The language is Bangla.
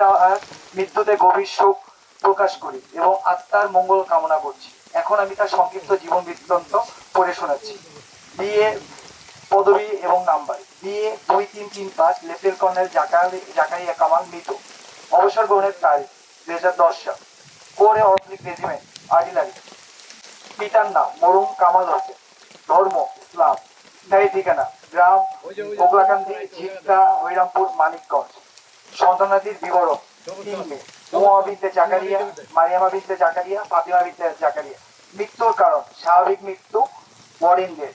তার মৃত্যুতে গভীর শোক প্রকাশ করি এবং আত্মার মঙ্গল কামনা করছি। এখন আমি তার সংক্ষিপ্ত জীবন বৃত্তান্ত পড়ে শোনাচ্ছি। বিএ পদবী এবং নাম্বার। বিএ দুই তিন তিন পাঁচ লেফটেন্ট কর্নেল জাকারি জাকারিয়া কামাল মৃত। অবসর গ্রহণের তারিখ দুই হাজার দশ সাল। কোরে অবলিক রেজিমেন্ট আর্টিলারি পিতার নাম মরুম কামাল হোসেন। ধর্ম ইসলাম। স্থায়ী ঠিকানা গ্রাম ওগলাকান্দি ঝিটকা হরিরামপুর মানিকগঞ্জ। সন্তানাদির বিবরণ। উমা বিনতে জাকারিয়া মারিয়ামা বিনতে জাকারিয়া ফাতিমা বিনতে জাকারিয়া। মৃত্যুর কারণ স্বাভাবিক মৃত্যু ওয়ারিন ডেথ